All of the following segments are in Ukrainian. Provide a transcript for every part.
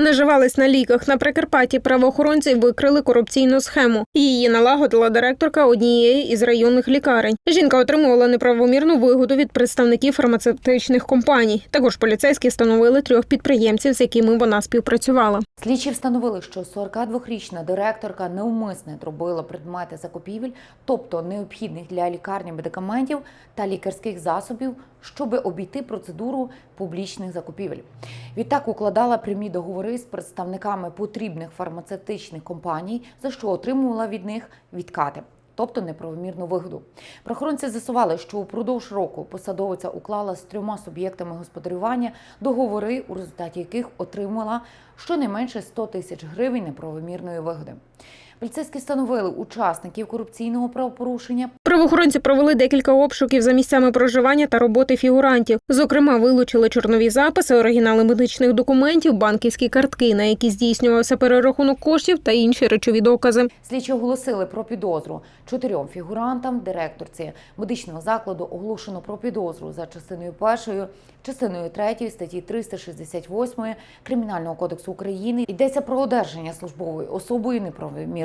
Наживались на ліках. На Прикарпатті правоохоронці викрили корупційну схему. Її налагодила директорка однієї із районних лікарень. Жінка отримувала неправомірну вигоду від представників фармацевтичних компаній. Також поліцейські встановили трьох підприємців, з якими вона співпрацювала. Слідчі встановили, що 42-річна директорка неумисне дробила предмети закупівель, тобто необхідних для лікарні медикаментів та лікарських засобів, щоби обійти процедуру публічних закупівель. Відтак укладала прямі договори з представниками потрібних фармацевтичних компаній, за що отримувала від них відкати. Тобто неправомірну вигоду. Правоохоронці з'ясували, що упродовж року посадовиця уклала з трьома суб'єктами господарювання договори, у результаті яких отримала щонайменше 100 тисяч гривень неправомірної вигоди. Поліцейські встановили учасників корупційного правопорушення, Правоохоронці провели декілька обшуків за місцями проживання та роботи фігурантів. Зокрема, вилучили чорнові записи, оригінали медичних документів, банківські картки, на які здійснювався перерахунок коштів та інші речові докази. Слідчі оголосили про підозру чотирьом фігурантам. Директорці медичного закладу оголошено про підозру за частиною першою, частиною третьої статті 368 Кримінального кодексу України. Йдеться про одержання службової особою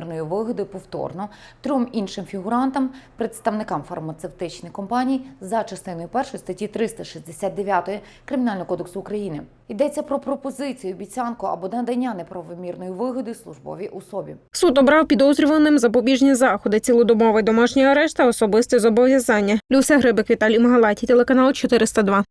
неправомірної вигоди повторно трьом іншим фігурантам, представникам фармацевтичних компаній за частиною першої статті 369 Кримінального кодексу України. Йдеться про пропозицію, обіцянку або надання неправомірної вигоди службовій особі. Суд обрав підозрюваним запобіжні заходи, цілодобовий домашній арешт та особисте зобов'язання. Люся Грибик, Віталій Магалаті, телеканал 402.